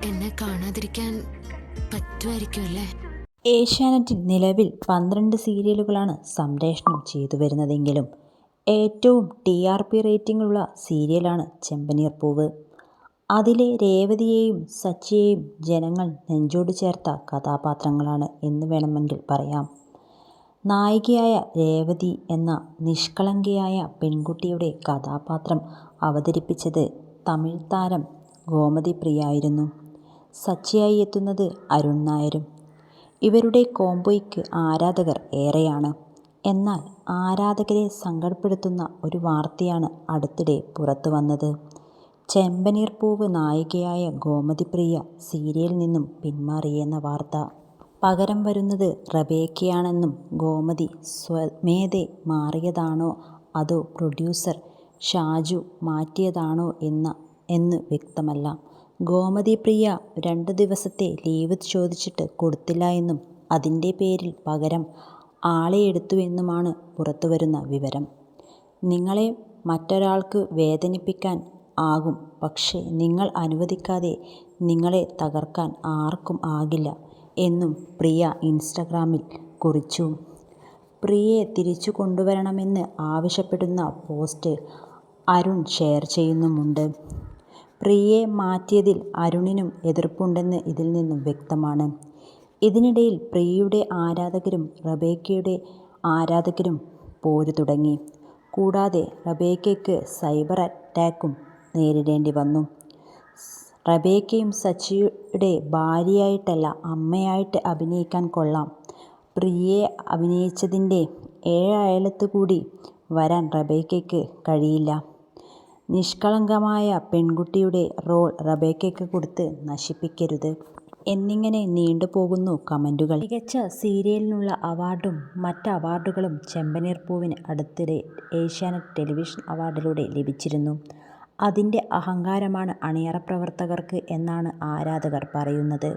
എന്നെ കാണാതിരിക്കാൻ പറ്റുമായിരിക്കുമല്ലേ ഏഷ്യാനെറ്റ് ഏഷ്യാനെറ്റിൽ നിലവിൽ പന്ത്രണ്ട് സീരിയലുകളാണ് സംപ്രേഷണം ചെയ്തു വരുന്നതെങ്കിലും ഏറ്റവും ടി ആർ പി റേറ്റിംഗുള്ള സീരിയലാണ് ചെമ്പനീർ പൂവ്. അതിലെ രേവതിയെയും സച്ചിയെയും ജനങ്ങൾ നെഞ്ചോട് ചേർത്ത കഥാപാത്രങ്ങളാണ് എന്ന് വേണമെങ്കിൽ പറയാം. നായികയായ രേവതി എന്ന നിഷ്കളങ്കയായ പെൺകുട്ടിയുടെ കഥാപാത്രം അവതരിപ്പിച്ചത് തമിഴ് താരം ഗോമതി പ്രിയായിരുന്നു സച്ചിയായി എത്തുന്നത് അരുൺ നായരും. ഇവരുടെ കോംബോയ്ക്ക് ആരാധകർ ഏറെയാണ്. എന്നാൽ ആരാധകരെ സങ്കടപ്പെടുത്തുന്ന ഒരു വാർത്തയാണ് അടുത്തിടെ പുറത്തു വന്നത്. ചെമ്പനീർ പൂവ് നായികയായ ഗോമതിപ്രിയ സീരിയലിൽ നിന്നും പിന്മാറിയെന്ന വാർത്ത. പകരം വരുന്നത് റബേക്കയാണെന്നും ഗോമതി സ്വമേധെ മാറിയതാണോ അതോ പ്രൊഡ്യൂസർ ഷാജു മാറ്റിയതാണോ എന്ന എന്ന് വ്യക്തമല്ല. ഗോമതി പ്രിയ രണ്ട് ദിവസത്തെ ലീവ് ചോദിച്ചിട്ട് കൊടുത്തില്ല എന്നും അതിന്റെ പേരിൽ പകരം ആളെ എടുത്തുവെന്നുമാണ് പുറത്തുവരുന്ന വിവരം. നിങ്ങളെ മറ്റൊരാൾക്ക് വേദനിപ്പിക്കാൻ ആകും പക്ഷേ നിങ്ങൾ അനുവദിക്കാതെ നിങ്ങളെ തകർക്കാൻ ആർക്കും ആകില്ല എന്നും പ്രിയ ഇൻസ്റ്റഗ്രാമിൽ കുറിച്ചു. പ്രിയയെ തിരിച്ചു കൊണ്ടുവരണമെന്ന് ആവശ്യപ്പെടുന്ന പോസ്റ്റ് അരുൺ ഷെയർ ചെയ്യുന്നുമുണ്ട്. പ്രിയയെ മാറ്റിയതിൽ അരുണിനും എതിർപ്പുണ്ടെന്ന് ഇതിൽ നിന്നും വ്യക്തമാണ്. ഇതിനിടയിൽ പ്രിയയുടെ ആരാധകരും റബേക്കയുടെ ആരാധകരും പോര് തുടങ്ങി. കൂടാതെ റബേക്കയ്ക്ക് സൈബർ അറ്റാക്കും നേരിടേണ്ടി വന്നു. റബേക്കയും സച്ചിയുടെ ഭാര്യയായിട്ടല്ല അമ്മയായിട്ട് അഭിനയിക്കാൻ കൊള്ളാം. പ്രിയയെ അഭിനയിച്ചതിന്റെ ഏഴയലത്ത് കൂടി വരാൻ റബേക്കയ്ക്ക് കഴിയില്ല. നിഷ്കളങ്കമായ പെൺകുട്ടിയുടെ റോൾ റബേക്കയ്ക്ക് കൊടുത്ത് നശിപ്പിക്കരുത്. എന്നിങ്ങനെ നീണ്ടുപോകുന്നു കമന്റുകൾ മികച്ച സീരിയലിനുള്ള അവാർഡും മറ്റ് അവാർഡുകളും ചെമ്പനീർ പൂവിന് അടുത്തിടെ ഏഷ്യാനെറ്റ് ടെലിവിഷൻ അവാർഡിലൂടെ ലഭിച്ചിരുന്നു. അതിന്റെ അഹങ്കാരമാണ് അണിയറ പ്രവർത്തകർക്ക് എന്നാണ് ആരാധകർ പറയുന്നത്.